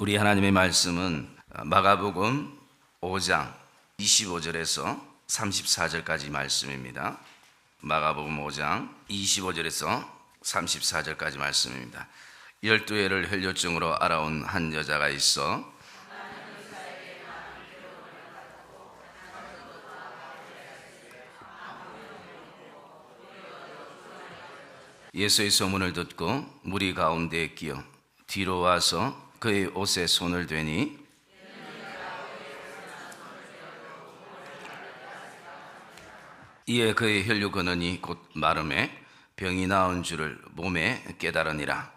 우리 하나님의 말씀은 마가복음 5장 25절에서 34절까지 말씀입니다. 마가복음 5장 25절에서 34절까지 말씀입니다. 열두 해를 혈뇨증으로 알아온 한 여자가 있어 예수의 소문을 듣고 무리 가운데에 끼어 뒤로 와서 그의 옷에 손을 대니? 이에 그의 혈류 근원이 곧 마름에 병이 나은 줄을 몸에 깨달으니라.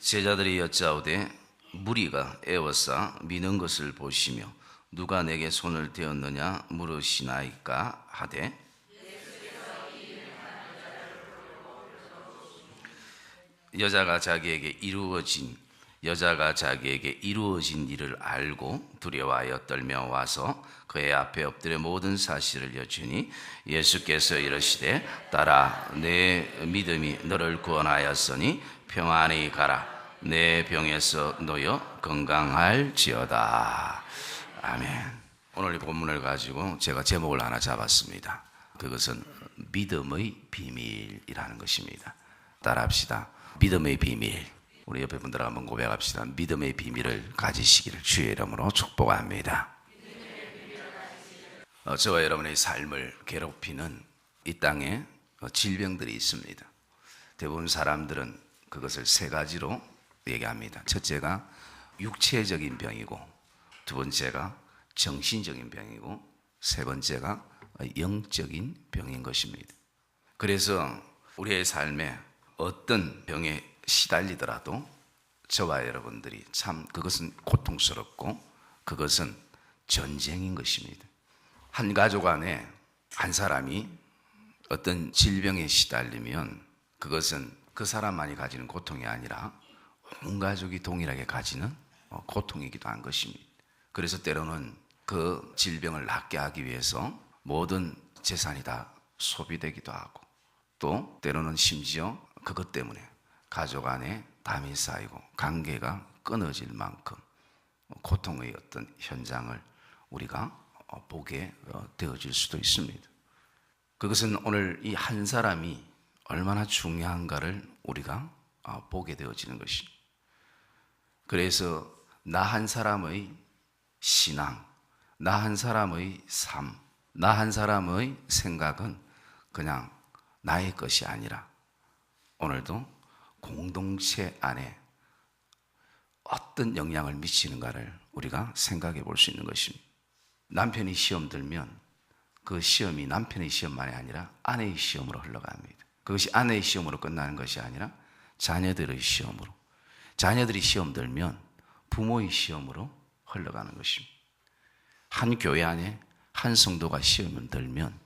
제자들이 여짜오되 무리가 애워싸 미는 것을 보시며 누가 내게 손을 대었느냐 물으시나이까 하되 여자가 자기에게 이루어진 여자가 자기에게 이루어진 일을 알고 두려워하여 떨며 와서 그의 앞에 엎드려 모든 사실을 여쭈니 예수께서 이르시되 따라 내 믿음이 너를 구원하였으니 평안히 가라. 내 병에서 놓여 건강할지어다 아멘 오늘 이 본문을 가지고 제가 제목을 하나 잡았습니다 그것은 믿음의 비밀이라는 것입니다 따라합시다 믿음의 비밀 우리 옆에 분들 한번 고백합시다. 믿음의 비밀을 가지시기를 주의 이름으로 축복합니다. 어, 저와 여러분의 삶을 괴롭히는 이 땅에 어, 질병들이 있습니다. 대부분 사람들은 그것을 세 가지로 얘기합니다. 첫째가 육체적인 병이고, 두 번째가 정신적인 병이고, 세 번째가 영적인 병인 것입니다. 그래서 우리의 삶에 어떤 병에 시달리더라도 저와 여러분들이 참 그것은 고통스럽고 그것은 전쟁인 것입니다. 한 가족 안에 한 사람이 어떤 질병에 시달리면 그것은 그 사람만이 가지는 고통이 아니라 온 가족이 동일하게 가지는 고통이기도 한 것입니다. 그래서 때로는 그 질병을 낫게 하기 위해서 모든 재산이 다 소비되기도 하고 또 때로는 심지어 그것 때문에 가족 안에 담이 쌓이고 관계가 끊어질 만큼 고통의 어떤 현장을 우리가 보게 되어질 수도 있습니다. 그것은 오늘 이 한 사람이 얼마나 중요한가를 우리가 보게 되어지는 것이. 그래서 나 한 사람의 신앙, 나 한 사람의 삶, 나 한 사람의 생각은 그냥 나의 것이 아니라 오늘도 공동체 안에 어떤 영향을 미치는가를 우리가 생각해 볼 수 있는 것입니다. 남편이 시험 들면 그 시험이 남편의 시험만이 아니라 아내의 시험으로 흘러갑니다. 그것이 아내의 시험으로 끝나는 것이 아니라 자녀들의 시험으로. 자녀들이 시험 들면 부모의 시험으로 흘러가는 것입니다. 한 교회 안에 한 성도가 시험을 들면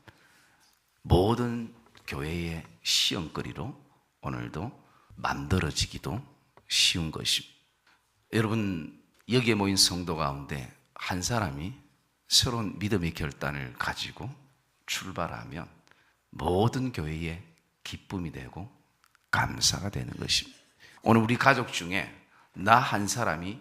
모든 교회의 시험거리로 오늘도 만들어지기도 쉬운 것입니다. 여러분, 여기에 모인 성도 가운데 한 사람이 새로운 믿음의 결단을 가지고 출발하면 모든 교회에 기쁨이 되고 감사가 되는 것입니다. 오늘 우리 가족 중에 나 한 사람이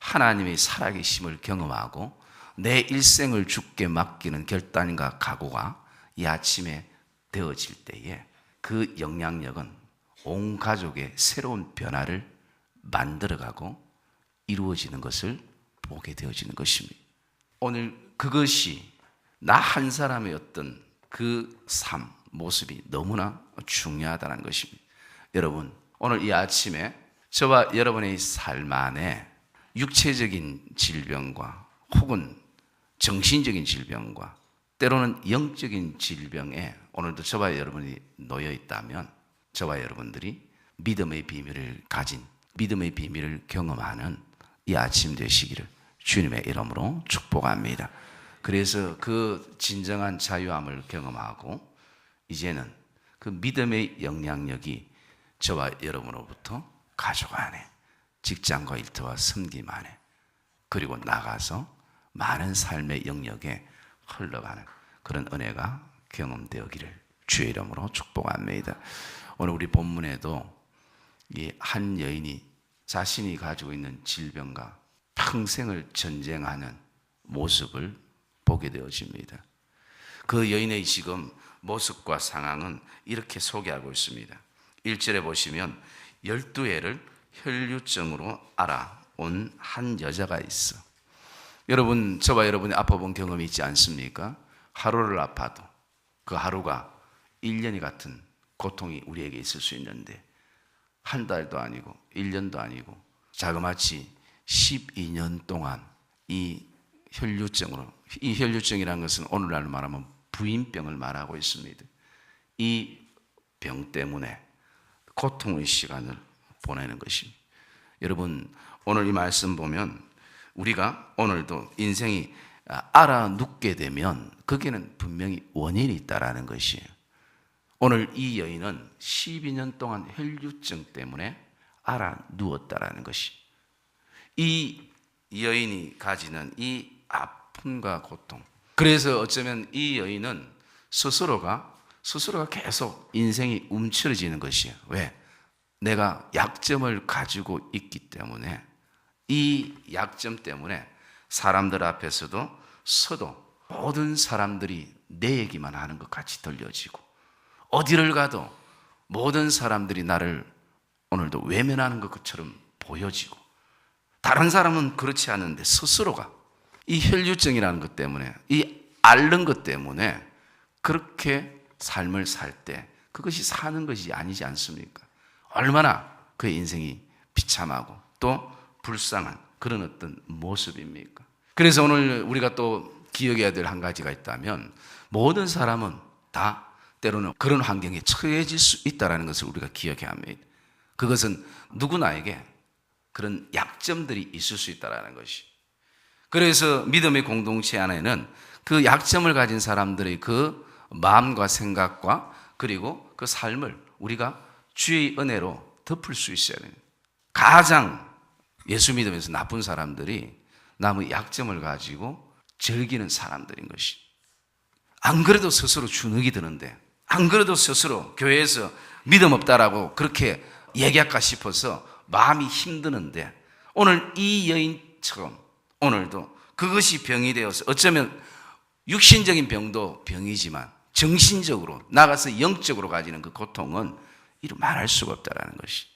하나님의 살아계심을 경험하고 내 일생을 죽게 맡기는 결단과 각오가 이 아침에 되어질 때에 그 영향력은 온 가족의 새로운 변화를 만들어가고 이루어지는 것을 보게 되어지는 것입니다. 오늘 그것이 나 한 사람의 어떤 그 삶, 모습이 너무나 중요하다는 것입니다. 여러분, 오늘 이 아침에 저와 여러분의 삶 안에 육체적인 질병과 혹은 정신적인 질병과 때로는 영적인 질병에 오늘도 저와 여러분이 놓여 있다면 저와 여러분들이 믿음의 비밀을 가진 믿음의 비밀을 경험하는 이 아침 되시기를 주님의 이름으로 축복합니다. 그래서 그 진정한 자유함을 경험하고 이제는 그 믿음의 영향력이 저와 여러분으로부터 안에 직장과 일터와 섬김 안에 그리고 나가서 많은 삶의 영역에 흘러가는 그런 은혜가 경험되었기를 주의 이름으로 축복합니다. 오늘 우리 본문에도 이 한 여인이 자신이 가지고 있는 질병과 평생을 전쟁하는 모습을 보게 되어집니다. 그 여인의 지금 모습과 상황은 이렇게 소개하고 있습니다. 1절에 보시면 12회를 혈류증으로 알아온 한 여자가 있어. 여러분, 저와 여러분이 아파본 경험이 있지 않습니까? 하루를 아파도 그 하루가 1년이 같은 고통이 우리에게 있을 수 있는데 한 달도 아니고 1년도 아니고 자그마치 12년 동안 이 혈류증으로 이 혈류증이라는 것은 오늘날로 말하면 부인병을 말하고 있습니다. 이 병 때문에 고통의 시간을 보내는 것입니다. 여러분 오늘 이 말씀 보면 우리가 오늘도 인생이 알아 눕게 되면 거기는 분명히 원인이 있다라는 것이에요. 오늘 이 여인은 12년 동안 혈류증 때문에 알아 누웠다라는 것이. 이 여인이 가지는 이 아픔과 고통. 그래서 어쩌면 이 여인은 스스로가 스스로가 계속 인생이 움츠러지는 것이에요. 왜? 내가 약점을 가지고 있기 때문에 이 약점 때문에 사람들 앞에서도 서도 모든 사람들이 내 얘기만 하는 것 같이 들려지고 어디를 가도 모든 사람들이 나를 오늘도 외면하는 것처럼 보여지고 다른 사람은 그렇지 않은데 스스로가 이 혈류증이라는 것 때문에 이 앓는 것 때문에 그렇게 삶을 살 때 그것이 사는 것이 아니지 않습니까? 얼마나 그의 인생이 비참하고 또 불쌍한 그런 어떤 모습입니까? 그래서 오늘 우리가 또 기억해야 될 한 가지가 있다면 모든 사람은 다 때로는 그런 환경에 처해질 수 있다는 것을 우리가 기억해야 합니다. 그것은 누구나에게 그런 약점들이 있을 수 있다는 것이. 그래서 믿음의 공동체 안에는 그 약점을 가진 사람들의 그 마음과 생각과 그리고 그 삶을 우리가 주의 은혜로 덮을 수 있어야 됩니다. 가장 예수 믿으면서 나쁜 사람들이 남의 약점을 가지고 즐기는 사람들인 것이. 안 그래도 스스로 주눅이 드는데, 안 그래도 스스로 교회에서 믿음 없다라고 그렇게 얘기할까 싶어서 마음이 힘드는데, 오늘 이 여인처럼 오늘도 그것이 병이 되어서 어쩌면 육신적인 병도 병이지만 정신적으로 나가서 영적으로 가지는 그 고통은 이루 말할 수가 없다라는 것이.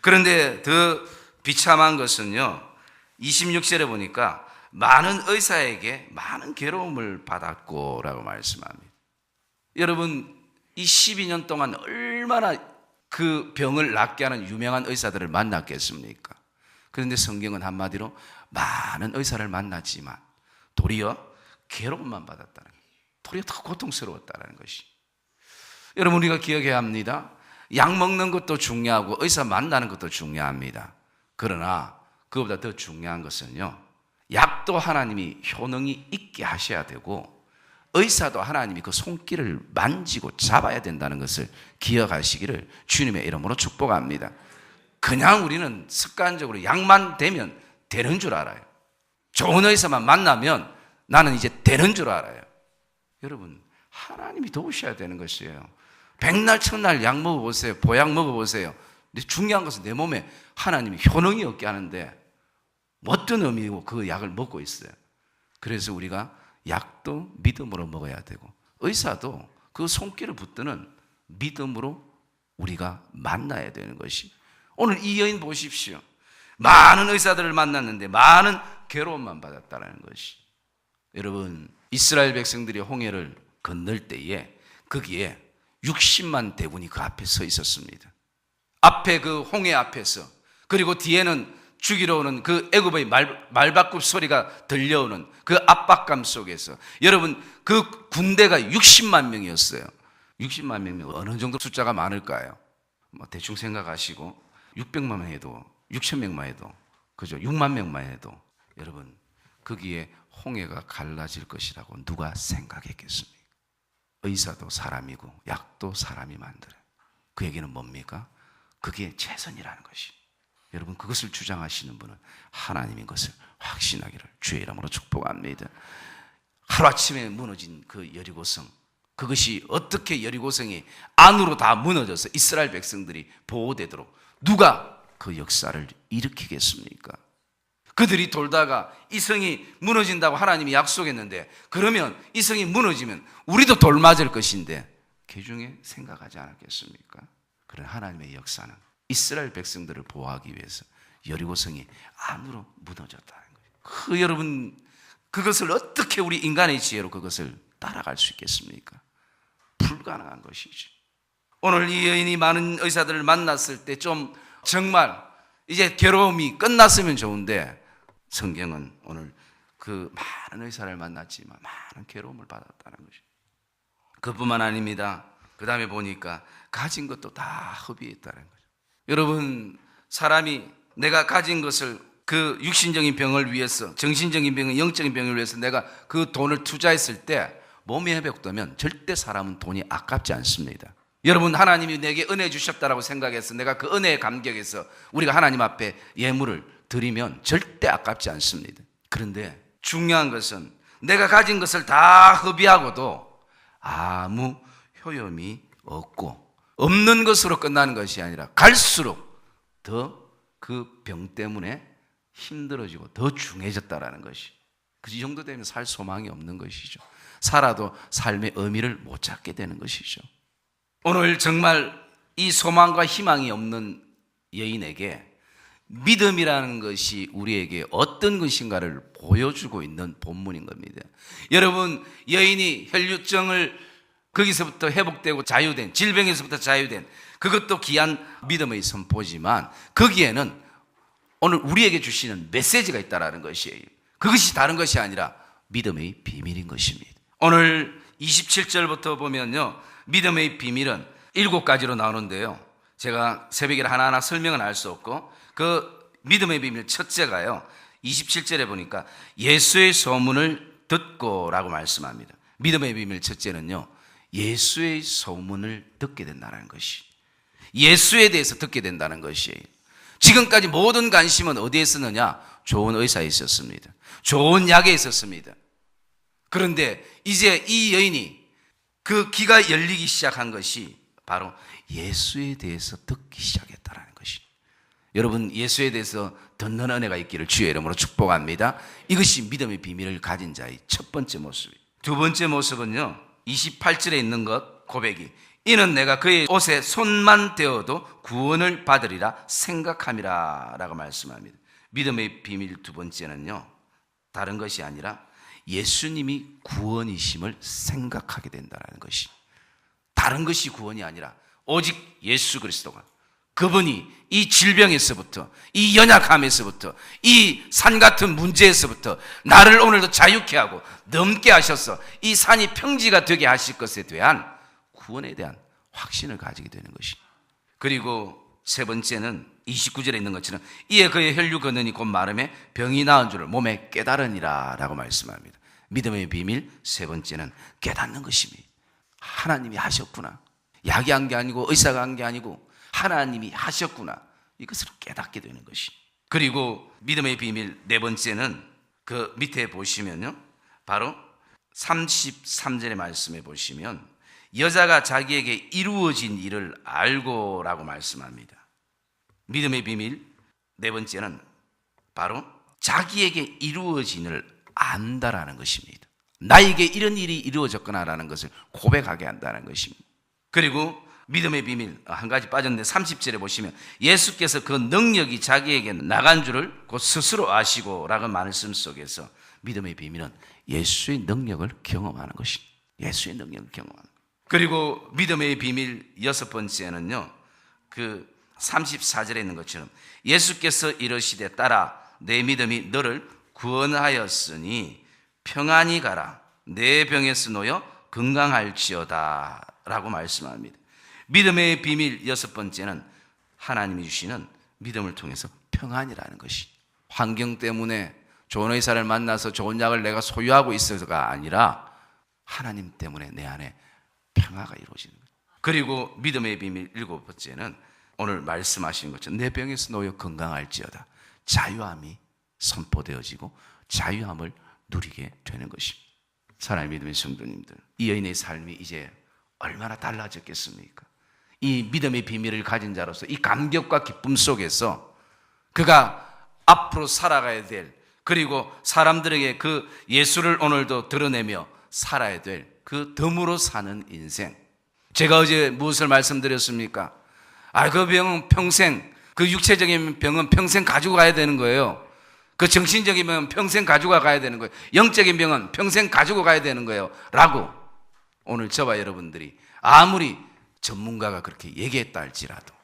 그런데 더 비참한 것은요. 26절에 보니까 많은 의사에게 많은 괴로움을 받았고라고 말씀합니다. 여러분 이 12년 동안 얼마나 그 병을 낫게 하는 유명한 의사들을 만났겠습니까? 그런데 성경은 한마디로 많은 의사를 만났지만 도리어 괴로움만 받았다는. 도리어 더 고통스러웠다는 것이. 여러분 우리가 기억해야 합니다. 약 먹는 것도 중요하고 의사 만나는 것도 중요합니다. 그러나 그보다 더 중요한 것은요. 약도 하나님이 효능이 있게 하셔야 되고 의사도 하나님이 그 손길을 만지고 잡아야 된다는 것을 기억하시기를 주님의 이름으로 축복합니다. 그냥 우리는 습관적으로 약만 되면 되는 줄 알아요. 좋은 의사만 만나면 나는 이제 되는 줄 알아요. 여러분, 하나님이 도우셔야 되는 것이에요. 백날 첫날 약 먹어보세요. 보약 먹어보세요. 근데 중요한 것은 내 몸에 하나님이 효능이 없게 하는데 어떤 의미고 그 약을 먹고 있어요. 그래서 우리가 약도 믿음으로 먹어야 되고 의사도 그 손길을 붙드는 믿음으로 우리가 만나야 되는 것이 오늘 이 여인 보십시오. 많은 의사들을 만났는데 많은 괴로움만 받았다는 것이 여러분 이스라엘 백성들이 홍해를 건널 때에 거기에 60만 대군이 그 앞에 서 있었습니다. 앞에 그 홍해 앞에서 그리고 뒤에는 죽이러 오는 그 애굽의 말, 말바꿈 소리가 들려오는 그 압박감 속에서 여러분 그 군대가 60만 명이었어요. 60만 명이면 어느 정도 숫자가 많을까요? 뭐 대충 생각하시고 600만 해도 6천 명만 해도 그죠? 6만 명만 해도 여러분 거기에 홍해가 갈라질 것이라고 누가 생각했겠습니까? 의사도 사람이고 약도 사람이 만들어요. 그 얘기는 뭡니까? 그게 최선이라는 것이. 여러분 그것을 주장하시는 분은 하나님인 것을 확신하기를 주의 이름으로 축복합니다. 하루아침에 무너진 그 여리고성 그것이 어떻게 여리고성이 안으로 다 무너져서 이스라엘 백성들이 보호되도록 누가 그 역사를 일으키겠습니까? 그들이 돌다가 이 성이 무너진다고 하나님이 약속했는데 그러면 이 성이 무너지면 우리도 돌 맞을 것인데 그 중에 생각하지 않았겠습니까? 그런 하나님의 역사는 이스라엘 백성들을 보호하기 위해서 여리고 성이 안으로 무너졌다는 거예요. 그 여러분 그것을 어떻게 우리 인간의 지혜로 그것을 따라갈 수 있겠습니까? 불가능한 것이죠. 오늘 이 여인이 많은 의사들을 만났을 때 좀 정말 이제 괴로움이 끝났으면 좋은데 성경은 오늘 그 많은 의사를 만났지만 많은 괴로움을 받았다는 것이죠. 그뿐만 아닙니다. 그 다음에 보니까 가진 것도 다 허비했다는 거죠. 여러분, 사람이 내가 가진 것을 그 육신적인 병을 위해서, 정신적인 병, 영적인 병을 위해서 내가 그 돈을 투자했을 때 몸이 회복되면 절대 사람은 돈이 아깝지 않습니다. 여러분, 하나님이 내게 은혜 주셨다라고 생각해서 내가 그 은혜에 감격해서 우리가 하나님 앞에 예물을 드리면 절대 아깝지 않습니다. 그런데 중요한 것은 내가 가진 것을 다 허비하고도 아무 효험이 없고 없는 것으로 끝나는 것이 아니라 갈수록 더 그 병 때문에 힘들어지고 더 중해졌다라는 것이 그 정도 되면 살 소망이 없는 것이죠. 살아도 삶의 의미를 못 찾게 되는 것이죠. 오늘 정말 이 소망과 희망이 없는 여인에게 믿음이라는 것이 우리에게 어떤 것인가를 보여주고 있는 본문인 겁니다. 여러분, 여인이 혈류증을 거기서부터 회복되고 자유된, 질병에서부터 자유된 그것도 귀한 믿음의 선포지만 거기에는 오늘 우리에게 주시는 메시지가 있다라는 것이에요. 그것이 다른 것이 아니라 믿음의 비밀인 것입니다. 오늘 27절부터 보면요. 믿음의 비밀은 일곱 가지로 나오는데요. 제가 새벽에 하나하나 설명은 할수 없고 그 믿음의 비밀 첫째가요. 27절에 보니까 예수의 소문을 듣고라고 말씀합니다. 믿음의 비밀 첫째는요. 예수의 소문을 듣게 된다는 것이. 예수에 대해서 듣게 된다는 것이에요. 지금까지 모든 관심은 어디에 있었느냐? 좋은 의사에 있었습니다. 좋은 약에 있었습니다. 그런데 이제 이 여인이 그 귀가 열리기 시작한 것이 바로 예수에 대해서 듣기 시작했다라는 것이. 여러분 예수에 대해서 듣는 은혜가 있기를 주의 이름으로 축복합니다. 이것이 믿음의 비밀을 가진 자의 첫 번째 모습이에요. 두 번째 모습은요. 28절에 있는 것 고백이 이는 내가 그의 옷에 손만 대어도 구원을 받으리라 생각함이라 라고 말씀합니다. 믿음의 비밀 두 번째는요. 다른 것이 아니라 예수님이 구원이심을 생각하게 된다는 것이 다른 것이 구원이 아니라 오직 예수 그리스도가 그분이 이 질병에서부터 이 연약함에서부터 이 산 같은 문제에서부터 나를 오늘도 자유케 하고 넘게 하셔서 이 산이 평지가 되게 하실 것에 대한 구원에 대한 확신을 가지게 되는 것이. 그리고 세 번째는 29절에 있는 것처럼 이에 그의 혈류 근원이 곧 마름에 병이 나은 줄을 몸에 깨달으니라 라고 말씀합니다. 믿음의 비밀 세 번째는 깨닫는 것입니다. 하나님이 하셨구나. 약이 한 게 아니고 의사가 한 게 아니고 하나님이 하셨구나. 이것을 깨닫게 되는 것이. 그리고 믿음의 비밀 네 번째는 그 밑에 보시면요. 바로 33절의 말씀에 보시면 여자가 자기에게 이루어진 일을 알고라고 말씀합니다. 믿음의 비밀 네 번째는 바로 자기에게 이루어진을 안다라는 것입니다. 나에게 이런 일이 이루어졌구나라는 것을 고백하게 한다는 것입니다. 그리고 믿음의 비밀 한 가지 빠졌는데 30절에 보시면 예수께서 그 능력이 자기에게 나간 줄을 곧 스스로 아시고 라고 말씀 속에서 믿음의 비밀은 예수의 능력을 경험하는 것입니다. 예수의 능력을 경험하는 것. 그리고 믿음의 비밀 여섯 번째는요. 그 34절에 있는 것처럼 예수께서 이러시되 따라 내 믿음이 너를 구원하였으니 평안히 가라 내 병에서 놓여 건강할지어다 라고 말씀합니다. 믿음의 비밀 여섯 번째는 하나님이 주시는 믿음을 통해서 평안이라는 것이 환경 때문에 좋은 의사를 만나서 좋은 약을 내가 소유하고 있어서가 아니라 하나님 때문에 내 안에 평화가 이루어지는 거예요. 그리고 믿음의 비밀 일곱 번째는 오늘 말씀하신 것처럼 내 병에서 놓여 건강할지어다. 자유함이 선포되어지고 자유함을 누리게 되는 것입니다. 사랑의 믿음의 성도님들, 이 여인의 삶이 이제 얼마나 달라졌겠습니까? 이 믿음의 비밀을 가진 자로서 이 감격과 기쁨 속에서 그가 앞으로 살아가야 될 그리고 사람들에게 그 예수를 오늘도 드러내며 살아야 될 그 덤으로 사는 인생. 제가 어제 무엇을 말씀드렸습니까? 아, 그 병은 평생, 그 육체적인 병은 평생 가지고 가야 되는 거예요. 그 정신적인 병은 평생 가지고 가야 되는 거예요. 영적인 병은 평생 가지고 가야 되는 거예요. 라고 오늘 저와 여러분들이 아무리 전문가가 그렇게 얘기했다 할지라도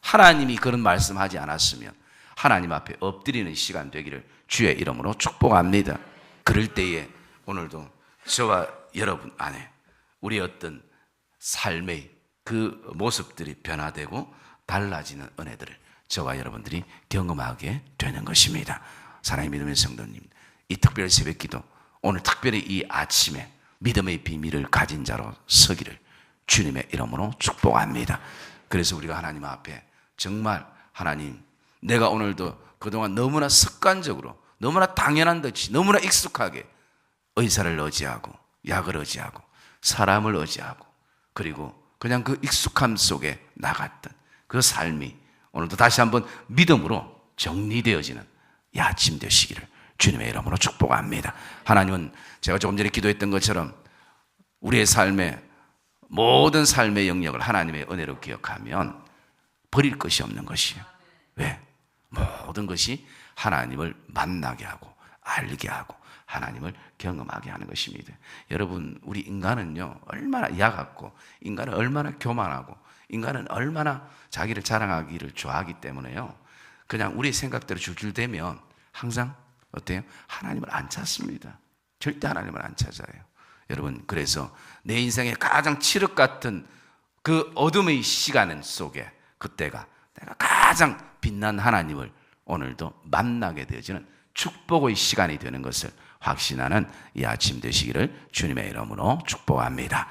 하나님이 그런 말씀하지 않았으면 하나님 앞에 엎드리는 시간 되기를 주의 이름으로 축복합니다. 그럴 때에 오늘도 저와 여러분 안에 우리 어떤 삶의 그 모습들이 변화되고 달라지는 은혜들을 저와 여러분들이 경험하게 되는 것입니다. 사랑의 믿음의 성도님, 이 특별 새벽 기도, 오늘 특별히 이 아침에 믿음의 비밀을 가진 자로 서기를 주님의 이름으로 축복합니다. 그래서 우리가 하나님 앞에 정말 하나님, 내가 오늘도 그동안 너무나 습관적으로, 너무나 당연한 듯이, 너무나 익숙하게 의사를 의지하고, 약을 의지하고, 사람을 의지하고, 그리고 그냥 그 익숙함 속에 나갔던 그 삶이 오늘도 다시 한번 믿음으로 정리되어지는 이 아침 되시기를 주님의 이름으로 축복합니다. 하나님은 제가 조금 전에 기도했던 것처럼 우리의 삶에 모든 삶의 영역을 하나님의 은혜로 기억하면 버릴 것이 없는 것이에요. 왜? 모든 것이 하나님을 만나게 하고 알게 하고 하나님을 경험하게 하는 것입니다. 여러분, 우리 인간은요, 얼마나 야같고, 인간은 얼마나 교만하고, 인간은 얼마나 자기를 자랑하기를 좋아하기 때문에요. 그냥 우리 생각대로 줄줄대면 항상 어때요? 하나님을 안 찾습니다. 절대 하나님을 안 찾아요. 여러분, 그래서 내 인생의 가장 칠흑 같은 그 어둠의 시간 속에 그때가 내가 가장 빛난 하나님을 오늘도 만나게 되어지는 축복의 시간이 되는 것을 확신하는 이 아침 되시기를 주님의 이름으로 축복합니다.